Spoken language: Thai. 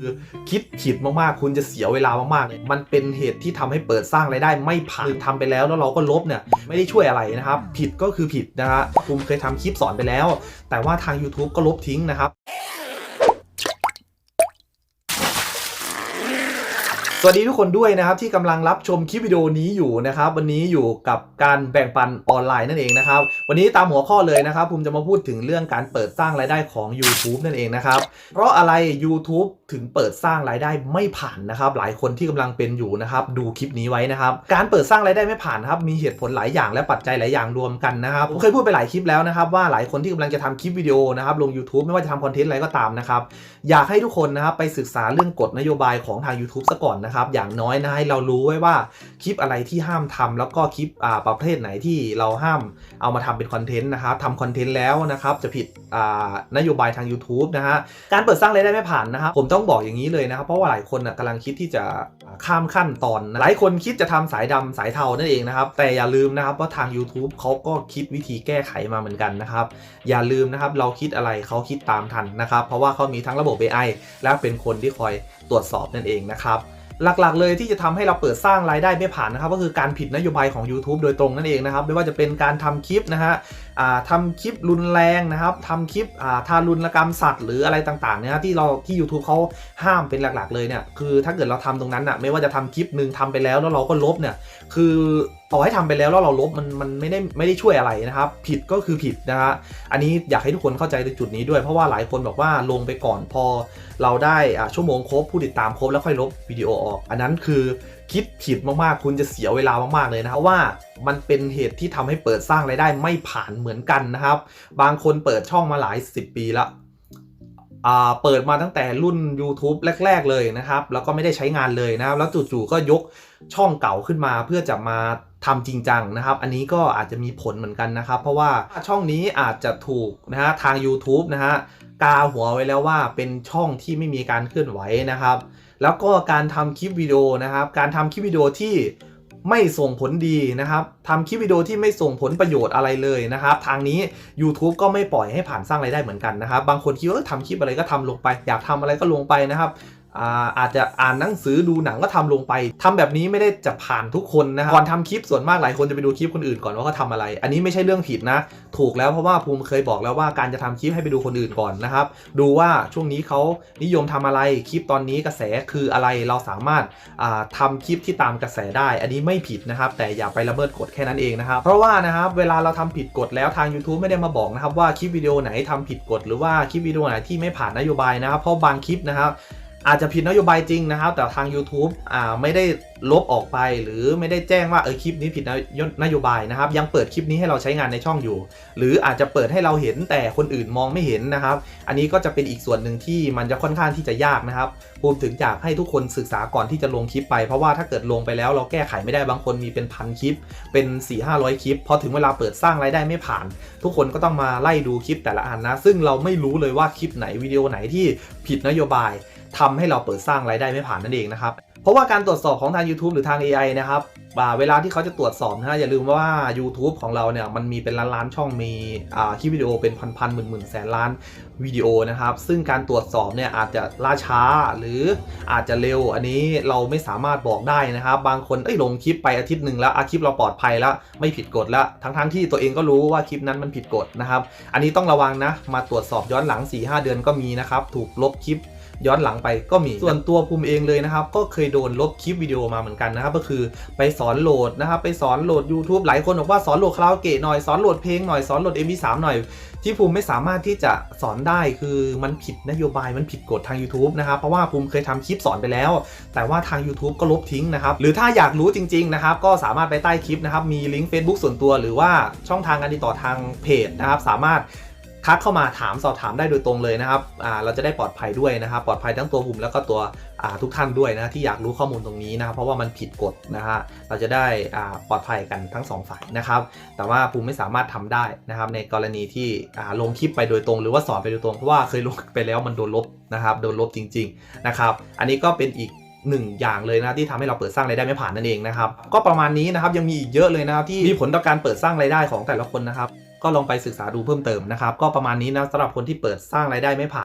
คือคิดผิดมากๆ คุณจะเสียเวลามากๆเลยมันเป็นเหตุที่ทำให้เปิดสร้างรายได้ไม่ผ่านทำไปแล้วแล้วเราก็ลบเนี่ยไม่ได้ช่วยอะไรนะครับ ผิดก็คือผิดนะฮะผมเคยทำคลิปสอนไปแล้ว แต่ว่าทาง YouTube ก็ลบทิ้งนะครับ วัสดีทุกคนด้วยนะครับที่กำลังรับชมคลิปวิดีโอนี้อยู่นะครับ วันนี้อยู่กับการแบ่งปันออนไลน์นั่นเองนะครับ วันนี้ตามหัวข้อเลยนะครับผมจะมาพูดถึงเรื่องการเปิดสร้างรายได้ของ YouTube นั่นเองนะครับ เพราะอะไร YouTube ถึงเปิดสร้างรายได้ไม่ผ่านนะครับ หลายคนที่กำลังเป็นอยู่นะครับดูคลิปนี้ไว้นะครับ การเปิดสร้างรายได้ไม่ผ่านครับมีเหตุผลหลายอย่างและปัจจัยหลายอย่างรวมกันนะครับผมเคยพูดไปหลายคลิปแล้วนะครับ ว่าหลายคนที่กำลังจะทำคลิปวิดีโอนะครับลง YouTube ไม่ว่าจะทำคอนเทนต์อะไรก็ตามนะครับอยากให้ทุกคนนะครับไปศึกษาเรื่องกฎนโยบายของทาง YouTube ซะก่อนนะครับอย่างน้อยนะให้เรารู้ไว้ว่าคลิปอะไรที่ห้ามทำแล้วก็คลิปอ่าประเภทไหนที่เราห้ามเอามาทำเป็นคอนเทนต์นะครับทำคอนเทนต์แล้วนะครับจะผิดอ่านโยบายทาง YouTube นะฮะการเปิดสร้างรายได้ไม่ผ่านนะครับผมต้องบอกอย่างนี้เลยนะครับเพราะว่าหลายคนนะกำลังคิดที่จะข้ามขั้นตอน หลายคนคิดจะทำสายดำสายเทานั่นเองนะครับแต่อย่าลืมนะครับว่าทาง YouTube เขาก็คิดวิธีแก้ไขมาเหมือนกันนะครับอย่าลืมนะครับเราคิดอะไรเขาคิดตามทันนะครับเพราะว่าเขามีทั้งระบบ AI และเป็นคนที่คอยตรวจสอบนั่นเองนะครับ หลักๆ เลยที่จะทำให้เราเปิดสร้างรายได้ไม่ผ่านนะครับก็คือการผิดนโยบายของ YouTube โดยตรงนั่นเองนะครับ ไม่ว่าจะเป็นการทำคลิปนะฮะทำคลิปรุนแรงนะครับทำคลิปทารุณกรรมสัตว์หรืออะไรต่างๆเนี่ยนะที่เราที่ YouTube เขาห้ามเป็นหลักๆ เลยเนี่ยคือถ้าเกิดเราทำตรงนั้นอะไม่ว่าจะทำคลิปหนึ่งทำไปแล้วแล้วเราก็ลบเนี่ยคือ ต่อให้ทำไปแล้วแล้วเราลบมันมันไม่ได้ไม่ได้ช่วยอะไรนะครับ ผิดก็คือผิดนะฮะอันนี้อยากให้ทุกคนเข้าใจในจุดนี้ด้วยเพราะว่าหลายคนบอกว่าลงไปก่อนพอ เราได้อ่าชั่วโมงครบผู้ติดตามครบแล้วค่อยลบวิดีโอออก อันนั้นคือคิดผิดมากๆ คุณจะเสียเวลามากๆเลยนะครับว่ามันเป็นเหตุที่ทำให้เปิดสร้างรายได้ไม่ผ่านเหมือนกันนะครับ บางคนเปิดช่องมาหลาย 10 ปีล้วอ่าเปิดมาตั้งแต่รุ่น YouTube แรก ๆ เลยนะครับ แล้วก็ไม่ได้ใช้งานเลยนะครับ แล้วจู่ๆก็ยกช่องเก่าขึ้นมาเพื่อจะมา ทำจริงจังนะครับ อันนี้ก็อาจจะมีผลเหมือนกันนะครับ เพราะว่าช่องนี้อาจจะถูกนะฮะทาง YouTube นะฮะกาหัวไว้แล้วว่าเป็นช่องที่ไม่มีการเคลื่อนไหวนะครับ แล้วก็การทำคลิปวิดีโอนะครับ การทำคลิปวิดีโอที่ไม่ส่งผลดีนะครับทำคลิปวิดีโอที่ไม่ส่งผลประโยชน์อะไรเลยนะครับ ทางนี้ YouTube ก็ไม่ปล่อยให้ผ่านสร้างรายได้เหมือนกันนะครับ บางคนคิดว่าทำคลิปอะไรก็ทำลงไป อยากทำอะไรก็ลงไปนะครับ อาอาจจะอ่านหนังสือดูหนังก็ทำลงไปทำแบบนี้ไม่ได้จะผ่านทุกคนนะครับก่อนทำคลิปส่วนมากหลายคนจะไปดูคลิปคนอื่นก่อนว่าเขาทำอะไร อันนี้ไม่ใช่เรื่องผิดนะ ถูกแล้วเพราะว่าภูมิเคยบอกแล้วว่าการจะทำคลิปให้ไปดูคนอื่นก่อนนะครับ ดูว่าช่วงนี้เขานิยมทำอะไรคลิปตอนนี้กระแสคืออะไรเราสามารถอ่าทำคลิปที่ตามกระแสได้ อันนี้ไม่ผิดนะครับ แต่อย่าไปละเมิดกฎแค่นั้นเองนะครับ เพราะว่านะครับเวลาเราทำผิดกฎแล้วทาง YouTube ไม่ได้มาบอกนะครับว่าคลิปวิดีโอไหนทำผิดกฎหรือว่าคลิปวิดีโอไหนที่ไม่ผ่านนโยบายนะครับเพราะบางคลิปนะครับ อาจจะผิดนโยบายจริงนะครับ แต่ทาง YouTube อ่าไม่ได้ลบออกไป หรือไม่ได้แจ้งว่าเออคลิปนี้ผิดนโยบายนะครับ ยังเปิดคลิปนี้ให้เราใช้งานในช่องอยู่ หรืออาจจะเปิดให้เราเห็นแต่คนอื่นมองไม่เห็นนะครับ อันนี้ก็จะเป็นอีกส่วนหนึ่งที่มันจะค่อนข้างที่จะยากนะครับภูมิถึงอยากให้ทุกคนศึกษาก่อนที่จะลงคลิปไปเพราะว่าถ้าเกิดลงไปแล้วเราแก้ไขไม่ได้บางคนมีเป็นพันคลิป เป็น4ี่ห้าร้อยคลิปพอถึงเวลาเปิดสร้างรายได้ไม่ผ่าน ทุกคนก็ต้องมาไล่ดูคลิปแต่ละอันนะ ซึ่งเราไม่รู้เลยว่าคลิปไหนวิดีโอไหนที่ผิดนโยบาย ทำให้เราเปิดสร้างรายได้ไม่ผ่านนั่นเองนะครับ เพราะว่าการตรวจสอบของทาง YouTube หรือทาง AI นะครับเวลาที่เขาจะตรวจสอบนะฮะอย่าลืมว่า YouTube ของเราเนี่ยมันมีเป็นล้านล้านช่องมีคลิปวิดีโอเป็นพันพันหมื่นหมื่นแสนล้านวิดีโอนะครับซึ่งการตรวจสอบเนี่ยอาจจะล่าช้าหรืออาจจะเร็วอันนี้เราไม่สามารถบอกได้นะครับ บางคนเอ้ยลงคลิปไปอาทิตย์หนึ่งแล้วอาคลิปเราปลอดภัยแล้วไม่ผิดกฎแล้วทั้งๆที่ตัวเองก็รู้ว่าคลิปนั้นมันผิดกฎนะครับ อันนี้ต้องระวังนะมาตรวจสอบย้อนหลัง4-5 เดือนก็มีนะครับถูกลบคลิป ย้อนหลังไปก็มีส่วนตัวภูมิเองเลยนะครับ ก็เคยโดนลบคลิปวิดีโอมาเหมือนกันนะครับ ก็คือไปสอนโหลดนะครับ ไปสอนโหลด YouTube หลายคนบอกว่าสอนโหลดคาราโอเกะหน่อยสอนโหลดเพลงหน่อยสอนโหลด MP3 หน่อยที่ภูมิไม่สามารถที่จะสอนได้คือมันผิดนโยบายมันผิดกฎทาง YouTube นะครับ เพราะว่าภูมิเคยทำคลิปสอนไปแล้ว แต่ว่าทาง YouTube ก็ลบทิ้งนะครับ หรือถ้าอยากรู้จริง ๆ นะครับ ก็สามารถไปใต้คลิปนะครับ มีลิงก์ Facebook ส่วนตัวหรือว่าช่องทางการติดต่อทางเพจนะครับ สามารถ ทักเข้ามาถามสอบถามได้โดยตรงเลยนะครับเราจะได้ปลอดภัยด้วยนะครับ ปลอดภัยทั้งตัวผมแล้วก็ตัวทุกท่านด้วยนะที่อยากรู้ข้อมูลตรงนี้นะครับเพราะว่ามันผิดกฎนะฮะเราจะได้ปลอดภัยกันทั้งสองฝ่ายนะครับ แต่ว่าภูมิไม่สามารถทำได้นะครับ ในกรณีที่ลงคลิปไปโดยตรง หรือว่าสอนไปโดยตรงเพราะว่าเคยลงไปแล้วมันโดนลบนะครับโดนลบจริง ๆนะครับ อันนี้ก็เป็นอีกหนึ่งอย่างเลยนะที่ทำให้เราเปิดสร้างรายได้ไม่ผ่านนั่นเองนะครับ ก็ประมาณนี้นะครับยังมีอีกเยอะเลยนะครับที่มีผลต่อการเปิดสร้างรายได้ของแต่ละคนนะครับ ก็ลองไปศึกษาดูเพิ่มเติมนะครับ ก็ประมาณนี้นะสำหรับคนที่เปิดสร้างรายได้ไม่ผ่าน